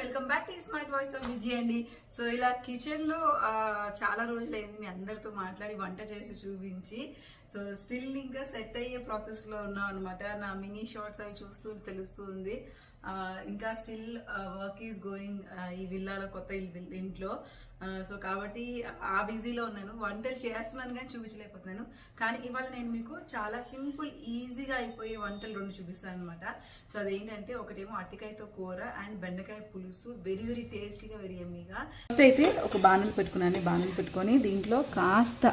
Welcome back to smart voice of Vijay అండి. So ఇలా కిచెన్లో చాలా రోజులైంది మీ అందరితో మాట్లాడి వంట చేసి చూపించి. సో స్టిల్ ఇంకా సెట్ అయ్యే ప్రాసెస్లో ఉన్నాం అనమాట నా మినీ షార్ట్స్ అవి చూస్తూ తెలుస్తుంది ఇంకా స్టిల్ వర్క్ ఈజ్ గోయింగ్ ఈ విల్లాలో కొత్త ఇంట్లో. సో కాబట్టి ఆ బిజీలో ఉన్నాను. వంటలు చేస్తున్నాను కానీ చూపించలేకపోతున్నాను. కానీ ఇవాళ నేను మీకు చాలా సింపుల్ ఈజీగా అయిపోయే వంటలు రెండు చూపిస్తాను అనమాట సో అదేంటంటే ఒకటేమో అట్టికాయతో కూర అండ్ బెండకాయ పులుసు. వెరీ వెరీ టేస్టీగా వెరీ ఎమ్మీగా ఫస్ట్ అయితే ఒక బాణలు పెట్టుకున్నాను. బాణలు పెట్టుకొని దీంట్లో కాస్త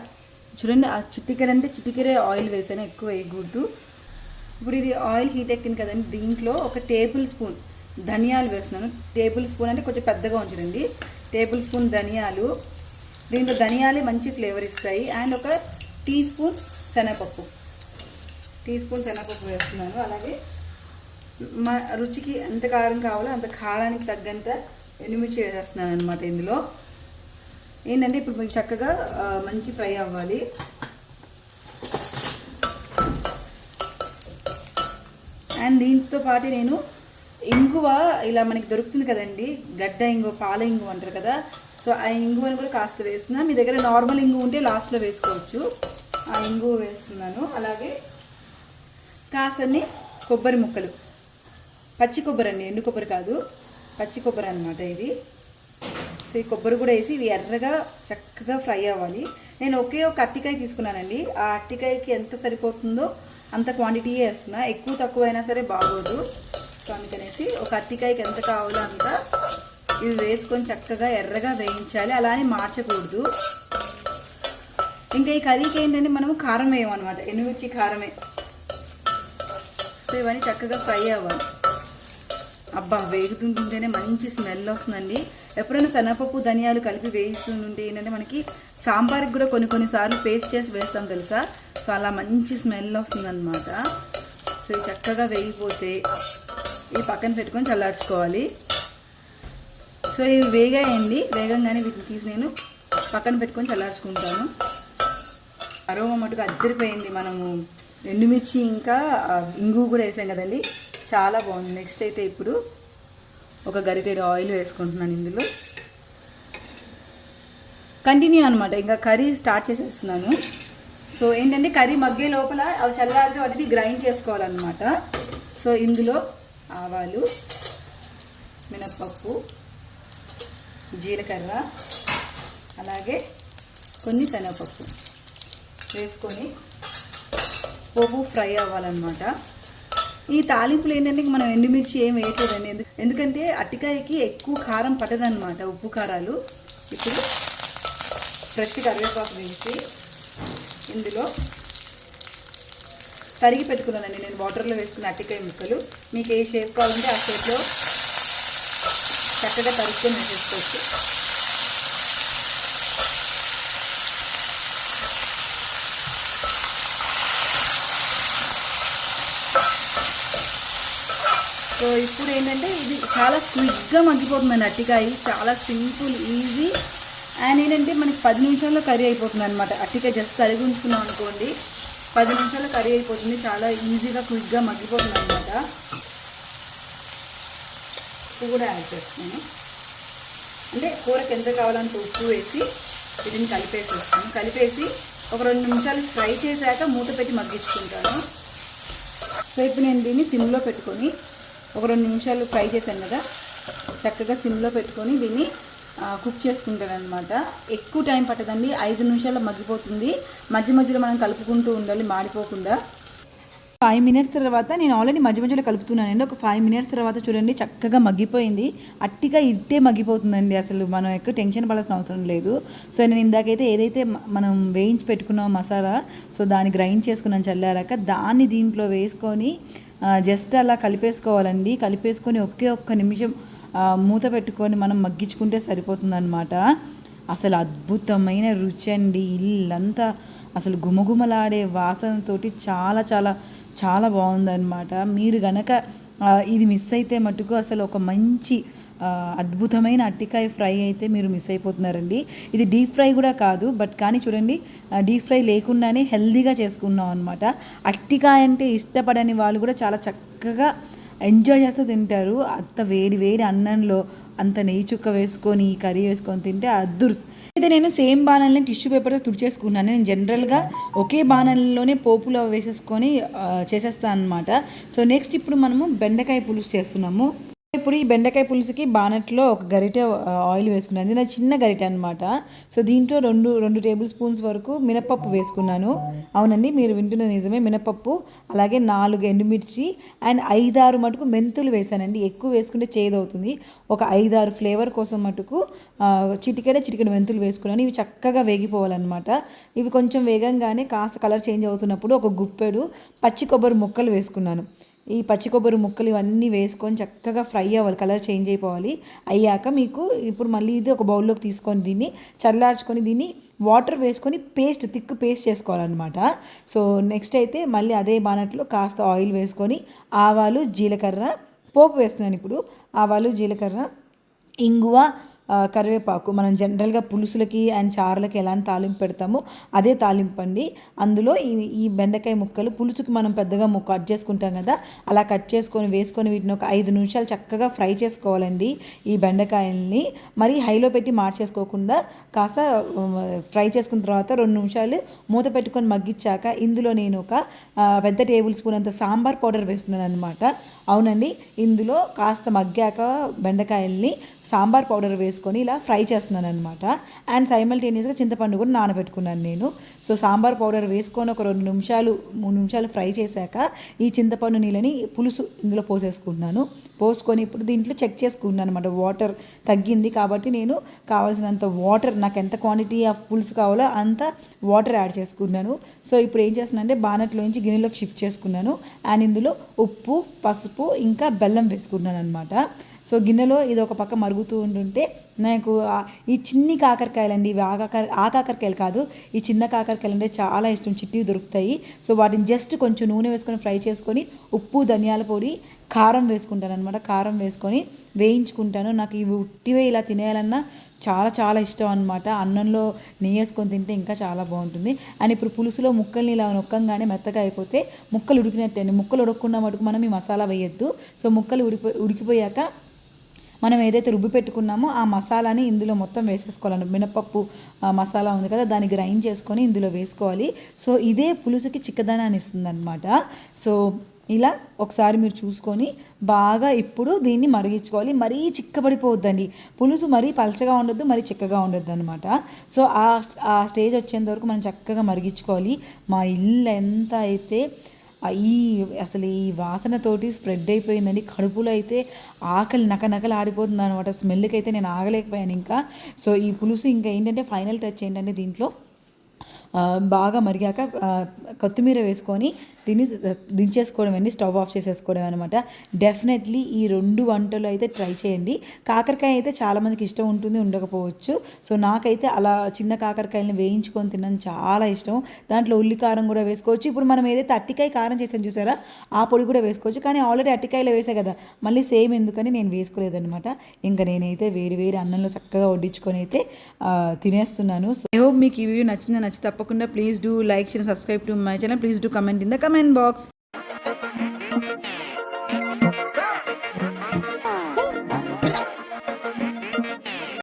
చూడండి ఆ చిటికెర అంటే చిటికెరే ఆయిల్ వేసాను ఎక్కువ వేయకూడదు. ఇప్పుడు ఇది ఆయిల్ హీట్ ఎక్కింది కదండి. దీంట్లో ఒక టేబుల్ స్పూన్ ధనియాలు వేస్తున్నాను. టేబుల్ స్పూన్ అంటే కొంచెం పెద్దగా ఉంచండి. టేబుల్ స్పూన్ ధనియాలు. దీంట్లో ధనియాలే మంచి ఫ్లేవర్ ఇస్తాయి. అండ్ ఒక టీ స్పూన్ శనగపప్పు. టీ స్పూన్ శనగపప్పు వేస్తున్నాను. అలాగే మా రుచికి ఎంత కారం కావాలో అంత కారానికి తగ్గంత ఎండుమిర్చి వేసేస్తున్నాను అనమాట ఇందులో. ఏంటంటే ఇప్పుడు మీకు చక్కగా మంచి ఫ్రై అవ్వాలి. అండ్ దీంతో పాటు నేను ఇంగువ ఇలా మనకి దొరుకుతుంది కదండి గడ్డ ఇంగువ పాల ఇంగువ అంటారు కదా. సో ఆ ఇంగువని కూడా కాస్త వేస్తున్నా. మీ దగ్గర నార్మల్ ఇంగువ ఉంటే లాస్ట్లో వేసుకోవచ్చు. ఆ ఇంగువ వేస్తున్నాను. అలాగే కాసన్ని కొబ్బరి ముక్కలు. పచ్చి కొబ్బరి అండి ఎండు కొబ్బరి కాదు. పచ్చి కొబ్బరి అనమాట ఇది. సో ఈ కొబ్బరి కూడా వేసి ఇవి ఎర్రగా చక్కగా ఫ్రై అవ్వాలి. నేను ఒకే ఒక అట్టికాయ తీసుకున్నానండి. ఆ అట్టికాయకి ఎంత సరిపోతుందో అంత క్వాంటిటీయే వేస్తున్నా. ఎక్కువ తక్కువ అయినా సరే బాగోదు. సో అందుకనేసి ఒక అత్తికాయకి ఎంత కావాలో అంత ఇవి వేసుకొని చక్కగా ఎర్రగా వేయించాలి. అలానే మార్చకూడదు. ఇంకా ఈ కర్రీకి ఏంటంటే మనము కారం వేయమన్నమాట. ఎనుమిర్చి కారమే. సో ఇవన్నీ చక్కగా ఫ్రై అవ్వాలి. అబ్బా వేగుతుంటుంటేనే మంచి స్మెల్ వస్తుందండి. ఎప్పుడైనా శనగపప్పు ధనియాలు కలిపి వేయిస్తుంటే ఏంటంటే మనకి సాంబార్కి కూడా కొన్ని కొన్నిసార్లు పేస్ట్ చేసి వేస్తాం తెలుసా? సో అలా మంచి స్మెల్ వస్తుందన్నమాట. సో చక్కగా వేగిపోతే ఇవి పక్కన పెట్టుకొని చల్లార్చుకోవాలి. సో ఇవి వేగాయండి. వేగంగానే వీటిని తీసి నేను పక్కన పెట్టుకొని చల్లార్చుకుంటాను. అరోమా మటుకు అద్దరిపోయింది మనము. ఎండుమిర్చి ఇంకా ఇంగు కూడా వేసాం కదండి. చాలా బాగుంది. నెక్స్ట్ అయితే ఇప్పుడు ఒక గరిటెడు ఆయిల్ వేసుకుంటున్నాను ఇందులో. కంటిన్యూ అనమాట ఇంకా కర్రీ స్టార్ట్ చేసేస్తున్నాను. సో ఏంటంటే కర్రీ మగ్గే లోపల అవి చల్లారితే వాటిని గ్రైండ్ చేసుకోవాలన్నమాట. సో ఇందులో ఆవాలు మినప్పప్పు జీలకర్ర అలాగే కొన్ని శనగపప్పు వేసుకొని పోపు ఫ్రై అవ్వాలన్నమాట. ఈ తాలింపులు ఏంటంటే మనం ఎండుమిర్చి ఏం వేయట్లేదండి. ఎందుకు ఎందుకంటే అట్టికాయకి ఎక్కువ కారం పట్టదనమాట ఉప్పు కారాలు. ఇప్పుడు ఫ్రెష్ కరివేపాకు వేసి ఇందులో తరిగి పెట్టుకున్నానండి నేను వాటర్లో వేసుకున్న అట్టికాయ ముక్కలు. మీకు ఏ షేప్ కావాలంటే ఆ షేప్లో చక్కగా తరుక్కొని వేసేసుకోవచ్చు సో ఇప్పుడు ఏంటంటే ఇది చాలా క్విక్గా మగ్గిపోతుందండి అట్టికాయ. చాలా సింపుల్ ఈజీ అండ్ ఏంటంటే మనకి పది నిమిషాల్లో కర్రీ అయిపోతుంది అనమాట అట్టికాయ జస్ట్ కలిగి ఉంచుకున్నాం అనుకోండి పది నిమిషాల్లో కర్రీ అయిపోతుంది. చాలా ఈజీగా క్విక్గా మగ్గిపోతుంది అనమాట ఉప్పు కూడా యాడ్ చేస్తాను అంటే కూరకి ఎంత కావాలంత ఉప్పు వేసి వీటిని కలిపేసేస్తాను. కలిపేసి ఒక రెండు నిమిషాలు ఫ్రై చేశాక మూత పెట్టి మగ్గించుకుంటాను. సో ఇప్పుడు నేను దీన్ని సిమ్లో పెట్టుకొని ఒక రెండు నిమిషాలు ఫ్రై చేశాను కదా చక్కగా సిమ్లో పెట్టుకొని దీన్ని కుక్ చేసుకుంటాను అనమాట ఎక్కువ టైం పట్టదండి. ఐదు నిమిషాల్లో మగ్గిపోతుంది. మధ్య మధ్యలో మనం కలుపుకుంటూ ఉండాలి మాడిపోకుండా. ఫైవ్ మినిట్స్ తర్వాత నేను ఆల్రెడీ మధ్య మధ్యలో కలుపుతున్నానండి. ఒక ఫైవ్ మినిట్స్ తర్వాత చూడండి చక్కగా మగ్గిపోయింది. అట్టిగా ఇట్టే మగ్గిపోతుందండి అసలు. మనం ఎక్కువ టెన్షన్ పడాల్సిన అవసరం లేదు. సో నేను ఇందాకైతే ఏదైతే మనం వేయించి పెట్టుకున్నాం మసాలా సో దాన్ని గ్రైండ్ చేసుకున్నాను చల్లారాక దాన్ని దీంట్లో వేసుకొని జస్ట్ అలా కలిపేసుకోవాలండి. కలిపేసుకొని ఒకే ఒక్క నిమిషం మూత పెట్టుకొని మనం మగ్గించుకుంటే సరిపోతుందన్నమాట. అసలు అద్భుతమైన రుచి అండి. ఇల్లంతా అసలు గుమగుమలాడే వాసనతోటి చాలా చాలా చాలా బాగుందన్నమాట. మీరు గనక ఇది మిస్ అయితే మటుకు అసలు ఒక మంచి అద్భుతమైన అట్టికాయ ఫ్రై అయితే మీరు మిస్ అయిపోతున్నారండి. ఇది డీప్ ఫ్రై కూడా కాదు బట్ కానీ చూడండి డీప్ ఫ్రై లేకుండానే హెల్దీగా చేసుకున్నాం అనమాట అట్టికాయ అంటే ఇష్టపడని వాళ్ళు కూడా చాలా చక్కగా ఎంజాయ్ చేస్తూ తింటారు. అంత వేడి వేడి అన్నంలో అంత నెయ్యి చుక్క వేసుకొని కర్రీ వేసుకొని తింటే అద్దుర్స్. అయితే నేను సేమ్ బాణల్ని టిష్యూ పేపర్తో తుడిచేసుకున్నాను నేను జనరల్గా ఒకే బాణల్లోనే పోపులో వేసేసుకొని చేసేస్తాను అనమాట సో నెక్స్ట్ ఇప్పుడు మనము బెండకాయ పులుసు చేస్తున్నాము. ఇప్పుడు ఈ బెండకాయ పులుసుకి బానట్లో ఒక గరిటె ఆయిల్ వేసుకున్నాను. ఇది నా చిన్న గరిటె అనమాట సో దీంట్లో రెండు రెండు టేబుల్ స్పూన్స్ వరకు మినపప్పు వేసుకున్నాను. అవునండి మీరు వింటున్న నిజమే. మినపప్పు అలాగే నాలుగు ఎండుమిర్చి అండ్ ఐదారు మటుకు మెంతులు వేసానండి ఎక్కువ వేసుకుంటే చేదవుతుంది. ఒక ఐదారు ఫ్లేవర్ కోసం మటుకు చిటికెడ చిటికెడ మెంతులు వేసుకున్నాను. ఇవి చక్కగా వేగిపోవాలన్నమాట. ఇవి కొంచెం వేగంగానే కాస్త కలర్ చేంజ్ అవుతున్నప్పుడు ఒక గుప్పెడు పచ్చి కొబ్బరి ముక్కలు వేసుకున్నాను. ఈ పచ్చి కొబ్బరి ముక్కలు ఇవన్నీ వేసుకొని చక్కగా ఫ్రై అవ్వాలి కలర్ చేంజ్ అయిపోవాలి. అయ్యాక మీకు ఇప్పుడు మళ్ళీ ఇది ఒక బౌల్లోకి తీసుకొని దీన్ని చల్లార్చుకొని దీన్ని వాటర్ వేసుకొని పేస్ట్ థిక్ పేస్ట్ చేసుకోవాలన్నమాట. సో నెక్స్ట్ అయితే మళ్ళీ అదే బానట్లో కాస్త ఆయిల్ వేసుకొని ఆవాలు జీలకర్ర పోపు వేస్తున్నాను ఇప్పుడు. ఆవాలు జీలకర్ర ఇంగువ కరివేపాకు. మనం జనరల్గా పులుసులకి అండ్ చారులకి ఎలాంటి తాలింపు పెడతామో అదే తాలింపు అండి. అందులో ఈ ఈ బెండకాయ ముక్కలు పులుసుకి మనం పెద్దగా ముక్క కట్ చేసుకుంటాం కదా అలా కట్ చేసుకొని వేసుకొని వీటిని ఒక ఐదు నిమిషాలు చక్కగా ఫ్రై చేసుకోవాలండి ఈ బెండకాయల్ని. మరీ హైలో పెట్టి మార్చేసుకోకుండా కాస్త ఫ్రై చేసుకున్న తర్వాత రెండు నిమిషాలు మూత పెట్టుకొని మగ్గించాక ఇందులో నేను ఒక పెద్ద టేబుల్ స్పూన్ అంత సాంబార్ పౌడర్ వేస్తున్నాను అనమాట అవునండి. ఇందులో కాస్త మగ్గాక బెండకాయల్ని సాంబార్ పౌడర్ వేసుకొని ఇలా ఫ్రై చేస్తున్నాను అనమాట అండ్ సైమల్టేనియస్గా చింతపండు కూడా నానబెట్టుకున్నాను నేను. సో సాంబార్ పౌడర్ వేసుకొని ఒక రెండు నిమిషాలు మూడు నిమిషాలు ఫ్రై చేశాక ఈ చింతపండు నీళ్ళని పులుసు ఇందులో పోసేసుకుంటున్నాను. పోసుకొని ఇప్పుడు దీంట్లో చెక్ చేసుకుంటున్నాను అనమాట వాటర్ తగ్గింది కాబట్టి నేను కావాల్సినంత వాటర్ నాకు ఎంత క్వాంటిటీ ఆఫ్ పులుసు కావాలో అంత వాటర్ యాడ్ చేసుకున్నాను. సో ఇప్పుడు ఏం చేస్తున్నాను అంటే బానట్లోంచి గిన్నెలోకి షిఫ్ట్ చేసుకున్నాను. అండ్ ఇందులో ఉప్పు పసుపు ఇంకా బెల్లం వేసుకున్నాను అనమాట సో గిన్నెలో ఇది ఒక పక్క మరుగుతూ ఉంటుంటే నాకు ఈ చిన్ని కాకరకాయలు అండి ఇవి ఆ కాకర ఆ కాకరకాయలు కాదు ఈ చిన్న కాకరకాయలు అంటే చాలా ఇష్టం చిట్టివి దొరుకుతాయి. సో వాటిని జస్ట్ కొంచెం నూనె వేసుకొని ఫ్రై చేసుకొని ఉప్పు ధనియాల పొడి కారం వేసుకుంటాను అనమాట కారం వేసుకొని వేయించుకుంటాను. నాకు ఇవి ఉట్టివే ఇలా తినేయాలన్నా చాలా చాలా ఇష్టం అనమాట అన్నంలో నెయ్యి వేసుకొని తింటే ఇంకా చాలా బాగుంటుంది. అండ్ ఇప్పుడు పులుసులో ముక్కల్ని ఇలా నొక్కంగానే మెత్తగా అయిపోతే ముక్కలు ఉడికినట్టండి ముక్కలు ఉడకకుండా మటుకు మనం ఈ మసాలా వేయొద్దు. సో ముక్కలు ఉడిపో ఉడికిపోయాక మనం ఏదైతే రుబ్బి పెట్టుకున్నామో ఆ మసాలాని ఇందులో మొత్తం వేసేసుకోవాలి మినపప్పు మసాలా ఉంది కదా దాన్ని గ్రైండ్ చేసుకొని ఇందులో వేసుకోవాలి. సో ఇదే పులుసుకి చిక్కదనాన్ని ఇస్తుంది అనమాట సో ఇలా ఒకసారి మీరు చూసుకొని బాగా ఇప్పుడు దీన్ని మరిగించుకోవాలి. మరీ చిక్కబడిపోవద్దండి. పులుసు మరీ పలచగా ఉండొద్దు మరీ చిక్కగా ఉండొద్దు అనమాట సో ఆ ఆ స్టేజ్ వచ్చేంత వరకు మనం చక్కగా మరిగించుకోవాలి. మా ఇల్లు ఎంత అయితే ఈ అసలు ఈ వాసనతోటి స్ప్రెడ్ అయిపోయిందండి. కడుపులో అయితే ఆకలి నకనకలు ఆడిపోతుంది అనమాట స్మెల్కి అయితే నేను ఆగలేకపోయాను ఇంకా. సో ఈ పులుసు ఇంకా ఏంటంటే ఫైనల్ టచ్ ఏంటంటే దీంట్లో బాగా మరిగాక కొత్తిమీర వేసుకొని దీన్ని దించేసుకోవడం అండి స్టవ్ ఆఫ్ చేసేసుకోవడం అనమాట డెఫినెట్లీ ఈ రెండు వంటలు అయితే ట్రై చేయండి. కాకరకాయ అయితే చాలామందికి ఇష్టం ఉంటుంది ఉండకపోవచ్చు. సో నాకైతే అలా చిన్న కాకరకాయలను వేయించుకొని తినడం చాలా ఇష్టం. దాంట్లో ఉల్లి కారం కూడా వేసుకోవచ్చు. ఇప్పుడు మనం ఏదైతే అట్టికాయ కారం చేసాం చూసారా ఆ పొడి కూడా వేసుకోవచ్చు. కానీ ఆల్రెడీ అట్టికాయలో వేసా కదా మళ్ళీ సేమ్ ఎందుకని నేను వేసుకోలేదనమాట ఇంకా నేనైతే వేడి వేడి అన్నంలో చక్కగా వడ్డించుకొని అయితే తినేస్తున్నాను. సో ఐ హోప్ మీకు ఈ వీడియో నచ్చిందా నచ్చి తప్పకుండా please do like share subscribe to my channel. Please do comment in the comment box.